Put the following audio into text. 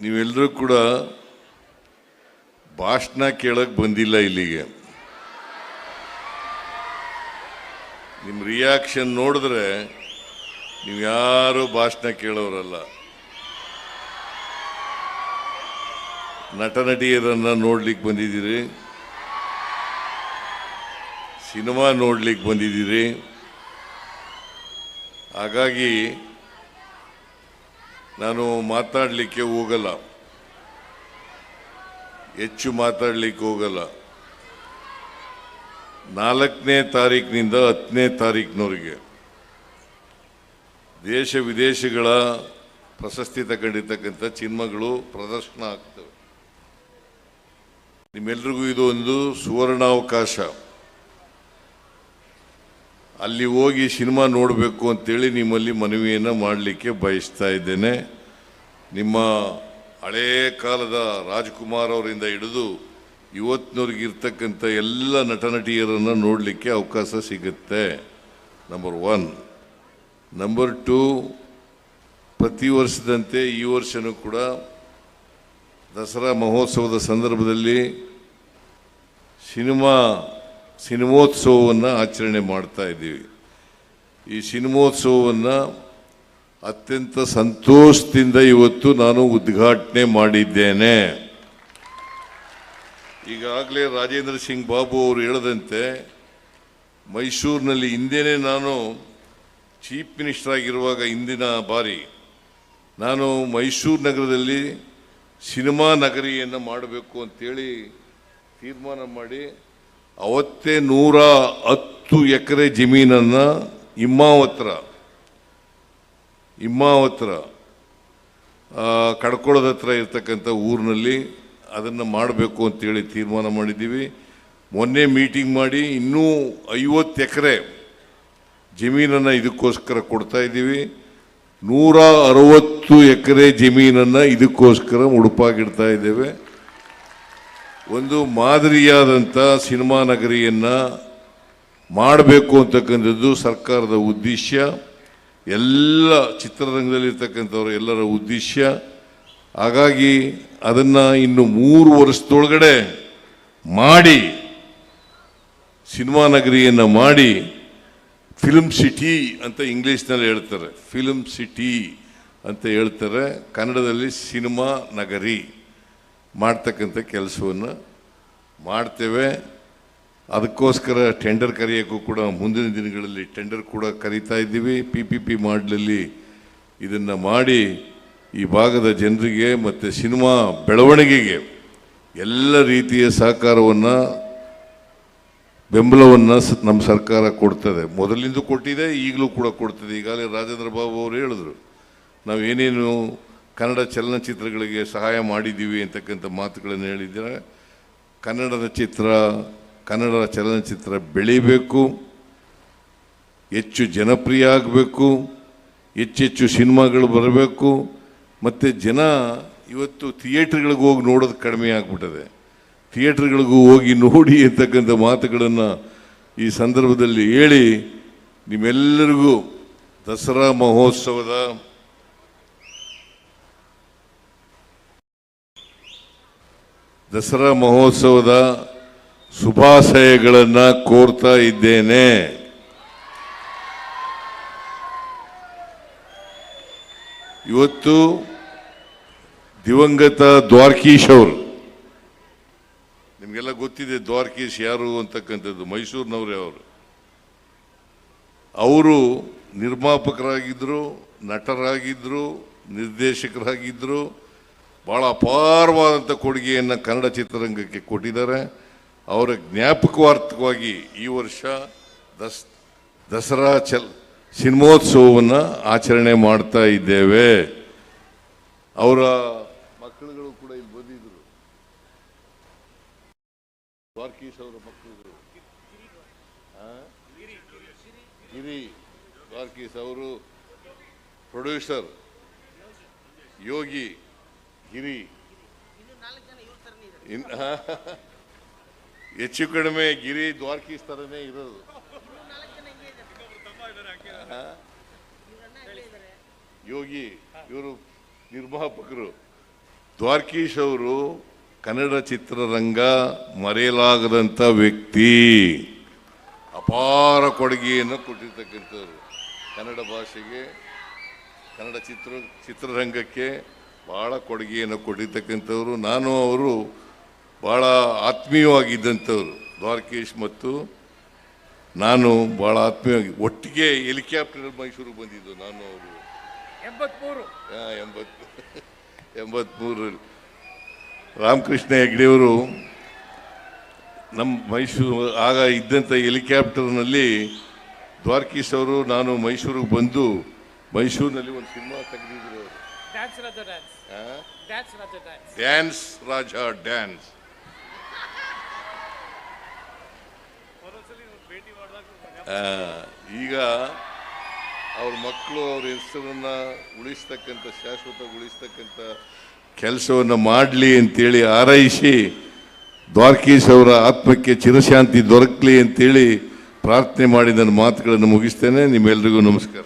ನೀವೆಲ್ಲರೂ ಕೂಡ ಭಾಷಣ ಕೇಳಕ್ಕೆ ಬಂದಿಲ್ಲ ಇಲ್ಲಿಗೆ. ನಿಮ್ಮ ರಿಯಾಕ್ಷನ್ ನೋಡಿದ್ರೆ ನೀವು ಯಾರು ಭಾಷಣ ಕೇಳೋರಲ್ಲ. ನಟ ನಟಿಯರನ್ನ ನೋಡ್ಲಿಕ್ಕೆ ಬಂದಿದ್ದೀರಿ. ಸಿನಿಮಾ ನೋಡ್ಲಿಕ್ಕೆ ಬಂದಿದ್ದೀರಿ. ಹಾಗಾಗಿ ನಾನು ಮಾತಾಡಲಿಕ್ಕೆ ಹೋಗಲ್ಲ. ಹೆಚ್ಚು ಮಾತಾಡಲಿಕ್ಕೆ ಹೋಗಲ್ಲ. ನಾಲ್ಕನೇ ತಾರೀಕಿನಿಂದ ಹತ್ತನೇ ತಾರೀಕಿನವರೆಗೆ ದೇಶ ವಿದೇಶಗಳ ಪ್ರಶಸ್ತಿ ತಗೊಂಡಿರ್ತಕ್ಕಂಥ ಚಿನ್ಮಗಳು ಪ್ರದರ್ಶನ ಆಗ್ತವೆ. ನಿಮ್ಮೆಲ್ರಿಗೂ ಇದು ಒಂದು ಸುವರ್ಣಾವಕಾಶ. ಅಲ್ಲಿ ಹೋಗಿ ಸಿನಿಮಾ ನೋಡಬೇಕು ಅಂತೇಳಿ ನಿಮ್ಮಲ್ಲಿ ಮನವಿಯನ್ನು ಮಾಡಲಿಕ್ಕೆ ಬಯಸ್ತಾ ಇದ್ದೇನೆ. ನಿಮ್ಮ ಹಳೇ ಕಾಲದ ರಾಜ್ಕುಮಾರ್ ಅವರಿಂದ ಹಿಡಿದು ಇವತ್ತಿನವ್ರಿಗಿರ್ತಕ್ಕಂಥ ಎಲ್ಲ ನಟ ನಟಿಯರನ್ನು ನೋಡಲಿಕ್ಕೆ ಅವಕಾಶ ಸಿಗುತ್ತೆ. ನಂಬರ್ ಒನ್ ನಂಬರ್ ಟು ಪ್ರತಿ ವರ್ಷದಂತೆ ಈ ವರ್ಷನೂ ಕೂಡ ದಸರಾ ಮಹೋತ್ಸವದ ಸಂದರ್ಭದಲ್ಲಿ ಸಿನಿಮಾ ಸಿನಿಮೋತ್ಸವವನ್ನು ಆಚರಣೆ ಮಾಡ್ತಾ ಇದ್ದೀವಿ. ಈ ಸಿನಿಮೋತ್ಸವವನ್ನು ಅತ್ಯಂತ ಸಂತೋಷದಿಂದ ಇವತ್ತು ನಾನು ಉದ್ಘಾಟನೆ ಮಾಡಿದ್ದೇನೆ. ಈಗಾಗಲೇ ರಾಜೇಂದ್ರ ಸಿಂಗ್ ಬಾಬು ಅವರು ಹೇಳದಂತೆ, ಮೈಸೂರಿನಲ್ಲಿ ಹಿಂದೆನೇ ನಾನು ಚೀಫ್ ಮಿನಿಸ್ಟರ್ ಆಗಿರುವಾಗ ಇಂದಿನ ಬಾರಿ ನಾನು ಮೈಸೂರು ನಗರದಲ್ಲಿ ಸಿನಿಮಾ ನಗರಿಯನ್ನು ಮಾಡಬೇಕು ಅಂತೇಳಿ ತೀರ್ಮಾನ ಮಾಡಿ ಅವತ್ತೇ ನೂರ ಹತ್ತು ಎಕರೆ ಜಮೀನನ್ನು ಇಮ್ಮಾವತ್ರ ಇಮ್ಮಾವತ್ರ ಕಡ್ಕೊಳ್ಳೋದ ಹತ್ರ ಇರ್ತಕ್ಕಂಥ ಊರಿನಲ್ಲಿ ಅದನ್ನು ಮಾಡಬೇಕು ಅಂತೇಳಿ ತೀರ್ಮಾನ ಮಾಡಿದ್ದೀವಿ. ಮೊನ್ನೆ ಮೀಟಿಂಗ್ ಮಾಡಿ ಇನ್ನೂ ಐವತ್ತು ಎಕರೆ ಜಮೀನನ್ನು ಇದಕ್ಕೋಸ್ಕರ ಕೊಡ್ತಾ ಇದ್ದೀವಿ. ನೂರ ಅರವತ್ತು ಎಕರೆ ಜಮೀನನ್ನು ಇದಕ್ಕೋಸ್ಕರ ಉಡುಪಾಗಿಡ್ತಾ ಇದ್ದೇವೆ. ಒಂದು ಮಾದರಿಯಾದಂಥ ಸಿನಿಮಾ ನಗರಿಯನ್ನು ಮಾಡಬೇಕು ಅಂತಕ್ಕಂಥದ್ದು ಸರ್ಕಾರದ ಉದ್ದೇಶ ಎಲ್ಲ ಚಿತ್ರರಂಗದಲ್ಲಿರ್ತಕ್ಕಂಥವ್ರ ಎಲ್ಲರ ಉದ್ದೇಶ ಹಾಗಾಗಿ ಅದನ್ನು ಇನ್ನು ಮೂರು ವರ್ಷದೊಳಗಡೆ ಮಾಡಿ, ಸಿನಿಮಾ ನಗರಿಯನ್ನು ಮಾಡಿ ಫಿಲ್ಮ್ ಸಿಟಿ ಅಂತ ಇಂಗ್ಲೀಷ್ನಲ್ಲಿ ಹೇಳ್ತಾರೆ. ಫಿಲ್ಮ್ ಸಿಟಿ ಅಂತ ಹೇಳ್ತಾರೆ ಕನ್ನಡದಲ್ಲಿ ಸಿನಿಮಾ ನಗರಿ. ಮಾಡ್ತಕ್ಕಂಥ ಕೆಲಸವನ್ನು ಮಾಡ್ತೇವೆ. ಅದಕ್ಕೋಸ್ಕರ ಟೆಂಡರ್ ಕರೆಯೋಕ್ಕೂ ಕೂಡ ಮುಂದಿನ ದಿನಗಳಲ್ಲಿ ಟೆಂಡರ್ ಕೂಡ ಕರೀತಾ ಇದ್ದೀವಿ. ಪಿ ಪಿ ಪಿ ಮಾಡಲಲ್ಲಿ ಇದನ್ನು ಮಾಡಿ ಈ ಭಾಗದ ಜನರಿಗೆ ಮತ್ತು ಸಿನಿಮಾ ಬೆಳವಣಿಗೆಗೆ ಎಲ್ಲ ರೀತಿಯ ಸಹಕಾರವನ್ನು, ಬೆಂಬಲವನ್ನು ಸ- ನಮ್ಮ ಸರ್ಕಾರ ಕೊಡ್ತದೆ. ಮೊದಲಿಂದ ಕೊಟ್ಟಿದೆ, ಈಗಲೂ ಕೂಡ ಕೊಡ್ತದೆ. ಈಗಾಗಲೇ ರಾಜೇಂದ್ರ ಬಾಬು ಅವರು ಹೇಳಿದ್ರು. ನಾವು ಏನೇನು ಕನ್ನಡ ಚಲನಚಿತ್ರಗಳಿಗೆ ಸಹಾಯ ಮಾಡಿದ್ದೀವಿ ಅಂತಕ್ಕಂಥ ಮಾತುಗಳನ್ನು ಹೇಳಿದ್ದೀರ. ಕನ್ನಡದ ಚಿತ್ರ ಕನ್ನಡ ಚಲನಚಿತ್ರ ಬೆಳಿಬೇಕು. ಹೆಚ್ಚು ಜನಪ್ರಿಯ ಆಗಬೇಕು. ಹೆಚ್ಚೆಚ್ಚು ಸಿನಿಮಾಗಳು ಬರಬೇಕು. ಮತ್ತು ಜನ ಇವತ್ತು ಥಿಯೇಟ್ರ್ಗಳಿಗೆ ಹೋಗಿ ನೋಡೋದು ಕಡಿಮೆ ಆಗಿಬಿಟ್ಟಿದೆ. ಥಿಯೇಟ್ರ್ಗಳಿಗೂ ಹೋಗಿ ನೋಡಿ ಅಂತಕ್ಕಂಥ ಮಾತುಗಳನ್ನು ಈ ಸಂದರ್ಭದಲ್ಲಿ ಹೇಳಿ ನಿಮ್ಮೆಲ್ಲರಿಗೂ ದಸರಾ ಮಹೋತ್ಸವದ ದಸರಾ ಮಹೋತ್ಸವದ ಶುಭಾಶಯಗಳನ್ನು ಕೋರ್ತಾ ಇದ್ದೇನೆ. ಇವತ್ತು ದಿವಂಗತ ದ್ವಾರಕೀಶ್ ಅವರು. ನಿಮಗೆಲ್ಲ ಗೊತ್ತಿದೆ ದ್ವಾರಕೀಶ್ ಯಾರು ಅಂತಕ್ಕಂಥದ್ದು, ಮೈಸೂರಿನವರೇ ಅವರು. ಅವರು ನಿರ್ಮಾಪಕರಾಗಿದ್ದರು ನಟರಾಗಿದ್ದರು ನಿರ್ದೇಶಕರಾಗಿದ್ದರು ಭಾಳ ಅಪಾರವಾದಂಥ ಕೊಡುಗೆಯನ್ನು ಕನ್ನಡ ಚಿತ್ರರಂಗಕ್ಕೆ ಕೊಟ್ಟಿದ್ದಾರೆ. ಅವರ ಜ್ಞಾಪಕಾರ್ಥವಾಗಿ ಈ ವರ್ಷ ದಸ್, ದಸರಾ ಚಲ್, ಸಿನಿಮೋತ್ಸವವನ್ನು ಆಚರಣೆ ಮಾಡ್ತಾ ಇದ್ದೇವೆ. ಅವರ ಮಕ್ಕಳುಗಳು ಕೂಡ ಇಲ್ಲಿ ಬಂದಿದ್ದರು ದ್ವಾರಕೀಶ್ ಅವರ ಮಕ್ಕಳುಗಳು? ಗಿರಿ, ದ್ವಾರಕೀಶ್ ಅವರು ಪ್ರೊಡ್ಯೂಸರ್. ಯೋಗಿ. ಗಿರಿ. ಇನ್- ಹೆಚ್ಚು ಕಡಿಮೆ ಗಿರಿ ದ್ವಾರಕೀಸ್ ಥರನೇ ಇರೋದು? ಯೋಗಿ ಇವರು ನಿರ್ಮಾಪಕರು. ದ್ವಾರಕೀಶ್ ಅವರು ಕನ್ನಡ ಚಿತ್ರರಂಗ ಮರೆಯಲಾಗದಂಥ ವ್ಯಕ್ತಿ. ಅಪಾರ ಕೊಡುಗೆಯನ್ನು ಕೊಟ್ಟಿರ್ತಕ್ಕಂಥವ್ರು. ಕನ್ನಡ ಭಾಷೆಗೆ ಕನ್ನಡ ಚಿತ್ರ ಚಿತ್ರರಂಗಕ್ಕೆ ಭಾಳ ಕೊಡುಗೆಯನ್ನು ಕೊಟ್ಟಿರ್ತಕ್ಕಂಥವ್ರು ನಾನು ಅವರು ಭಾಳ ಆತ್ಮೀಯವಾಗಿದ್ದಂಥವ್ರು ದ್ವಾರಕೀಶ್ ಮತ್ತು ನಾನು ಭಾಳ ಆತ್ಮೀಯವಾಗಿ ಒಟ್ಟಿಗೆ ಹೆಲಿಕಾಪ್ಟರ್ ಮೈಸೂರಿಗೆ ಬಂದಿದ್ದು ನಾನು ಅವರು. ಎಂಬತ್ಮೂರು. ಹಾಂ ಎಂಬತ್ತು ಎಂಬತ್ಮೂರರಲ್ಲಿ ರಾಮಕೃಷ್ಣ ಹೆಗ್ಡೆಯವರು ನಮ್ಮ ಮೈಸೂರು ಆಗ ಇದ್ದಂಥ ಹೆಲಿಕಾಪ್ಟರ್ನಲ್ಲಿ ದ್ವಾರಕೀಶ್ ಅವರು ನಾನು ಮೈಸೂರಿಗೆ ಬಂದು ಮೈಸೂರಿನಲ್ಲಿ ಒಂದು ಸಿನಿಮಾ ತೆಗೆದಿದ್ರು ಅವರು. Dance Raja dance dance Raja dance dance Raja dance ಈಗ ಅವ್ರ ಮಕ್ಕಳು ಅವ್ರ ಹೆಸರನ್ನ ಉಳಿಸ್ತಕ್ಕಂಥ ಶಾಶ್ವತ ಉಳಿಸ್ತಕ್ಕಂಥ ಕೆಲಸವನ್ನು ಮಾಡಲಿ ಅಂತೇಳಿ ಆರೈಸಿ ದ್ವಾರಕೀಶ್ ಅವರ ಆತ್ಮಕ್ಕೆ ಚಿರಶಾಂತಿ ದೊರಕಲಿ ಅಂತೇಳಿ ಪ್ರಾರ್ಥನೆ ಮಾಡಿ ನನ್ನ ಮಾತುಗಳನ್ನು ಮುಗಿಸ್ತೇನೆ. ನಿಮ್ಮೆಲ್ರಿಗೂ ನಮಸ್ಕಾರ.